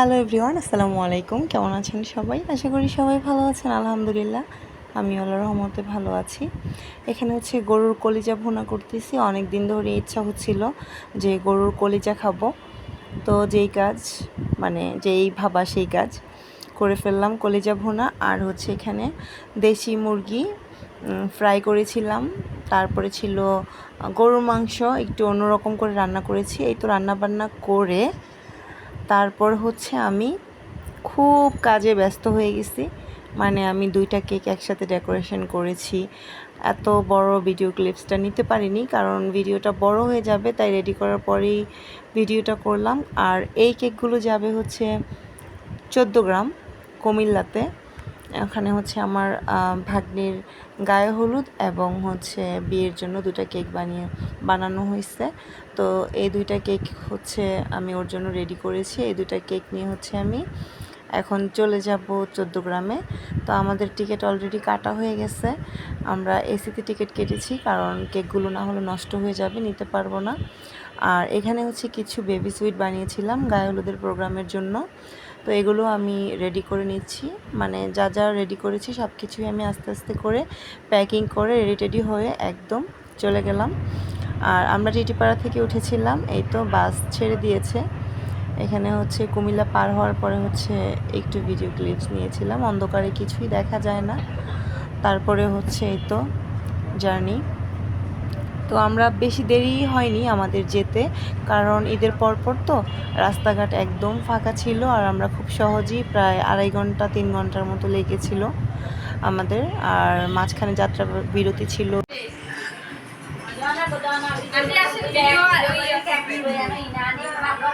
Hello everyone আসসালামু আলাইকুম। কেমন আছেন সবাই? আশা করি সবাই ভালো আছেন, আলহামদুলিল্লাহ। আমি আল্লাহ রহমতে ভালো আছি। এখানে হচ্ছে গরুর কলিজা ভুনা করতেছি। অনেক দিন ধরে ইচ্ছা হচ্ছিল যে গরুর কলিজা খাব। তো যেই কাজ মানে যেই ভাবা সেই কাজ করে ফেললাম কলিজা ভুনা। আর হচ্ছে এখানে দেশি মুরগি ফ্রাই করেছিলাম। তারপরে ছিল গরুর মাংস, একটু অন্যরকম করে রান্না করেছি। এই তো রান্না বান্না করে তারপর হচ্ছে আমি খুব কাজে ব্যস্ত হয়ে গেছি। মানে আমি দুইটা কেক একসাথে ডেকোরেশন করেছি। এত বড় ভিডিও ক্লিপসটা নিতে পারিনি কারণ ভিডিওটা বড় হয়ে যাবে, তাই রেডি করার পরেই ভিডিওটা করলাম। আর এই কেকগুলো যাবে হচ্ছে চোদ্দ গ্রাম কুমিল্লাতে। ওখানে হচ্ছে আমার ভাগ্নির গায়ে হলুদ এবং হচ্ছে বিয়ের জন্য দুটা কেক বানিয়ে, বানানো হয়েছে তো এই দুইটা কেক হচ্ছে আমি ওর জন্য রেডি করেছি। এই দুইটা কেক নিয়ে হচ্ছে আমি এখন চলে যাব চোদ্দ গ্রামে। তো আমাদের টিকিট অলরেডি কাটা হয়ে গেছে। আমরা এসিতে টিকিট কেটেছি কারণ কেকগুলো না হলে নষ্ট হয়ে যাবে, নিতে পারব না। আর এখানে হচ্ছে কিছু বেবি সুইট বানিয়েছিলাম গায়ে হলুদের প্রোগ্রামের জন্য। তো এগুলো আমি রেডি করে নিচ্ছি। মানে যা যা রেডি করেছি সব কিছুই আমি আস্তে আস্তে করে প্যাকিং করে রেডি টেডি হয়ে একদম চলে গেলাম। আর আমরা টিটিপাড়া থেকে উঠেছিলাম, এই তো বাস ছেড়ে দিয়েছে। এখানে হচ্ছে কুমিল্লা পার হওয়ার পরে হচ্ছে একটু ভিডিও ক্লিপস নিয়েছিলাম। অন্ধকারে কিছুই দেখা যায় না। তারপরে হচ্ছে এই তো জার্নি তো আমরা বেশি দেরি হয়নি আমাদের যেতে, কারণ ঈদের পরপর তো রাস্তাঘাট একদম ফাঁকা ছিল আর আমরা খুব সহজেই প্রায় আড়াই ঘণ্টা, তিন ঘণ্টার মতো লেগেছিল আমাদের। আর মাঝখানে যাত্রা বিরতি ছিল।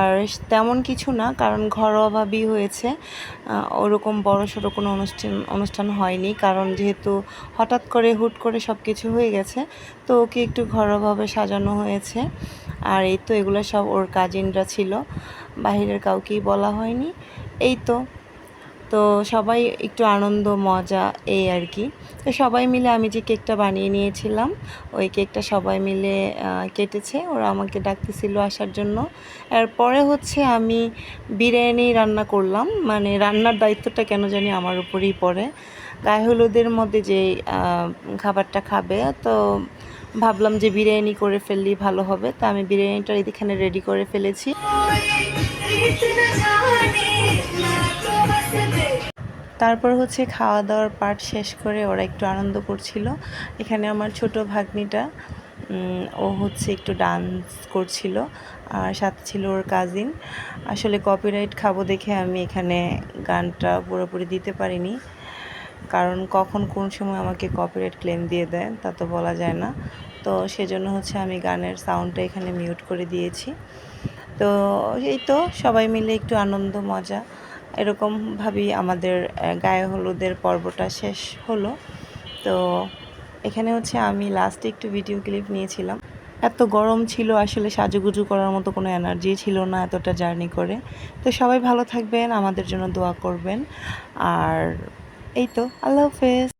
আর তেমন কিছু না, কারণ ঘরোয়াভাবেই হয়েছে। ওরকম বড় সড়ো কোনো অনুষ্ঠান অনুষ্ঠান হয়নি, কারণ যেহেতু হঠাৎ করে হুট করে সব কিছু হয়ে গেছে, তো ওকে একটু ঘরোয়াভাবে সাজানো হয়েছে। আর এই তো এগুলো সব ওর কাজিনরা ছিল, বাহিরের কাউকেই বলা হয়নি। এই তো তো সবাই একটু আনন্দ, মজা, এই আর কি। তো সবাই মিলে আমি যে কেকটা বানিয়ে নিয়েছিলাম, ওই কেকটা সবাই মিলে কেটেছে। ওরা আমাকে ডাকতেছিল আসার জন্য। এরপরে হচ্ছে আমি বিরিয়ানি রান্না করলাম। মানে রান্নার দায়িত্বটা কেন জানি আমার উপরেই পড়ে। গায়ে হলুদের মধ্যে যে খাবারটা খাবে, তো ভাবলাম যে বিরিয়ানি করে ফেললেই ভালো হবে, তো আমি বিরিয়ানিটা এখানে রেডি করে ফেলেছি। তারপর হচ্ছে খাওয়া দাওয়ার পার্ট শেষ করে ওরা একটু আনন্দ করছিল। এখানে আমার ছোট ভাগ্নিটা ও হচ্ছে একটু ডান্স করছিল, আর সাথে ছিল ওর কাজিন আসলে কপিরাইট খাব দেখে আমি এখানে গানটা পুরোপুরি দিতে পারিনি। কারণ কখন কোন সময় আমাকে কপিরাইট ক্লেম দিয়ে দেয়, তা তো বলা যায় না। তো সেজন্য হচ্ছে আমি গানের সাউন্ডটা এখানে মিউট করে দিয়েছি। তো এই তো সবাই মিলে একটু আনন্দ, মজা এরকমভাবেই আমাদের গায়ে হলুদের পর্বটা শেষ হলো। তো এখানে হচ্ছে আমি লাস্টে একটু ভিডিও ক্লিপ নিয়েছিলাম। এত গরম ছিল, আসলে সাজুগুজু করার মতো কোনো এনার্জি ছিল না এতটা জার্নি করে। তো সবাই ভালো থাকবেন, আমাদের জন্য দোয়া করবেন। আর এই তো আল্লাহ হাফেজ